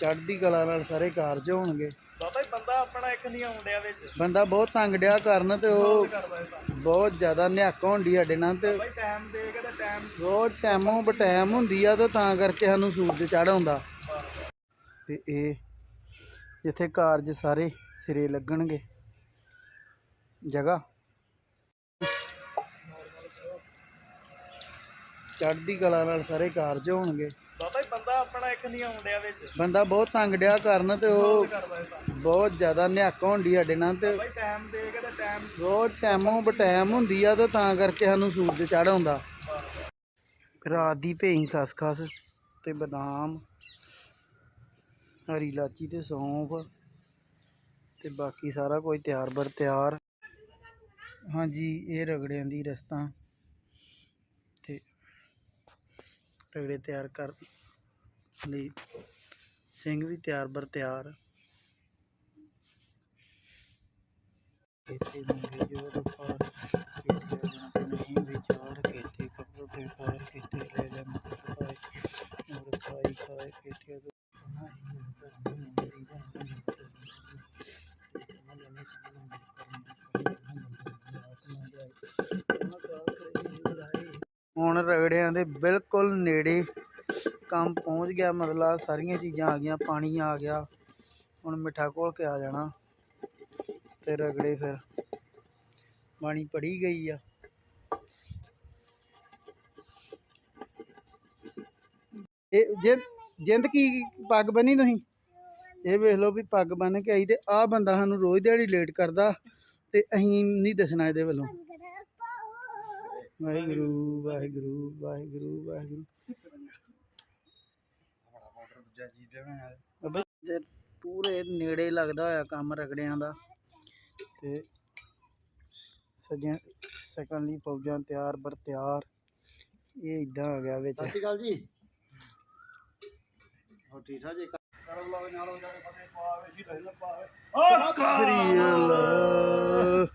ਚੜ੍ਹਦੀ ਕਲਾ ਨਾਲ ਸਾਰੇ ਕਾਰਜ ਹੋਣਗੇ। ਬਾਬਾ ਜੀ ਬੰਦਾ ਆਪਣਾ ਇੱਕ ਨਹੀਂ ਆਉਂਦਿਆ ਵਿੱਚ। ਬੰਦਾ ਬਹੁਤ ਤੰਗ ਡਿਆ ਕਰਨ ਤੇ ਉਹ ਕਰਦਾ ਇਹ ਤਾਂ। ਬਹੁਤ ਜ਼ਿਆਦਾ ਨਿਹੱਕ ਹੁੰਦੀ ਸਾਡੇ ਨਾਲ ਤੇ ਬਾਈ ਟਾਈਮ ਦੇ ਕੇ ਤੇ ਟਾਈਮ ਬਹੁਤ ਟਾਈਮੋਂ ਬਟਾਈਮ ਹੁੰਦੀ ਆ ਤੇ ਤਾਂ ਕਰਕੇ ਸਾਨੂੰ ਸੂਰਜ ਚੜ੍ਹ ਆਉਂਦਾ ਤੇ ਇਹ ਜਿੱਥੇ ਕਾਰਜ ਸਾਰੇ ਸਿਰੇ ਲੱਗਣਗੇ। ਜਗ੍ਹਾ। ਚੜ੍ਹਦੀ ਕਲਾ ਨਾਲ ਸਾਰੇ ਕਾਰਜ ਹੋਣਗੇ। ਇੱਕ ਨਹੀਂ ਆਉਂਦਿਆ ਵਿੱਚ। ਬੰਦਾ ਬਹੁਤ ਤੰਗ ਡਿਆ ਕਰਨ ਤੇ ਉਹ ਕਰਦਾ ਇਹ ਤਾਂ। ਬਹੁਤ ਜ਼ਿਆਦਾ ਨਿਹੱਕ ਹੁੰਦੀ ਸਾਡੇ ਨਾਲ ਤੇ ਬਾਈ ਟਾਈਮ ਦੇ ਕੇ ਤੇ ਟਾਈਮ ਬਹੁਤ ਟਾਈਮੋਂ ਬਟਾਈਮ ਹੁੰਦੀ ਆ ਤੇ ਤਾਂ ਕਰਕੇ ਸਾਨੂੰ ਸੂਰਜ ਚੜ੍ਹ ਆਉਂਦਾ। ਰਾਤ ਦੀ ਭੇਈ ਖਸਖਸ ਤੇ ਬਦਾਮ ਹਰੀ ਇਲਾਚੀ ਤੇ ਸੌਂਫ ਤੇ ਬਾਕੀ ਸਾਰਾ ਕੁਝ ਤਿਆਰ ਬਰ ਤਿਆਰ। ਹਾਂਜੀ ਇਹ ਰਗੜਿਆਂ ਦੀ ਰਸਤਾ ਤੇ ਰਗੜੇ ਤਿਆਰ ਕਰ ਲਈ ਸਿੰਘ ਵੀ ਤਿਆਰ ਬਰ ਤਿਆਰ। ਕੀਤੇ ਮੰਗੇ ਜੋਰ ਪਾਰ ਕੀਤੇ ਨਹੀਂ ਵਿਚਾਰ ਕੀਤੇ ਕਪੜੇ ਪਾਰ ਕੀਤੇ ਲੈ ਲੈ ਮੁਖ ਔਰ ਖਾਈ ਖਾਏ ਕੀਤੇ ਜੋ ਹੁਣ ਰਗੜਿਆਂ ਦੇ ਬਿਲਕੁਲ ਨੇੜੇ ਕੰਮ ਪਹੁੰਚ ਗਿਆ ਮਤਲਬ ਸਾਰੀਆਂ ਚੀਜ਼ਾਂ ਆ ਗਈਆਂ ਪਾਣੀ ਆ ਗਿਆ ਹੁਣ ਮਿੱਠਾ ਘੋਲ ਕੇ ਆ ਜਾਣਾ। ਤੇ ਰਗੜੇ ਫਿਰ ਬਾਣੀ ਪੜੀ ਗਈ ਆ। ਇਹ ਜਿੰਦ ਜਿੰਦ ਕੀ ਪੱਗ ਬੰਨੀ ਤੁਸੀਂ? ਇਹ ਵੇਖ ਲਓ ਵੀ ਪੱਗ ਬੰਨ ਕੇ ਆਈ ਤੇ ਆਹ ਬੰਦਾ ਸਾਨੂੰ ਰੋਜ਼ ਦਿਹਾੜੀ ਲੇਟ ਕਰਦਾ ਤੇ ਅਸੀਂ ਨਹੀਂ ਦੱਸਣਾ ਇਹਦੇ ਵੱਲੋਂ। ਵਾਹਿਗੁਰੂ ਵਾਹਿਗੁਰੂ ਵਾਹਿਗੁਰੂ ਵਾਹਿਗੁਰੂ। ਅਬੇ ਜੇ ਪੂਰੇ ਨੇੜੇ ਲੱਗਦਾ ਹੋਇਆ ਕੰਮ ਰਗੜਿਆਂ ਦਾ। ਤੇ ਸਜਣ ਸਕਣ ਲਈ ਫੌਜਾਂ ਤਿਆਰ ਬਰ ਤਿਆਰ। ਇਹ ਇਦਾਂ ਆ ਗਿਆ ਵਿੱਚ। ਸਤਿ ਸ਼੍ਰੀ ਅਕਾਲ ਜੀ। ਹੋ ਠੀਕ ਠਾਕ ਜੀ? ਸ੍ਰੀ ਅਕਾਲ।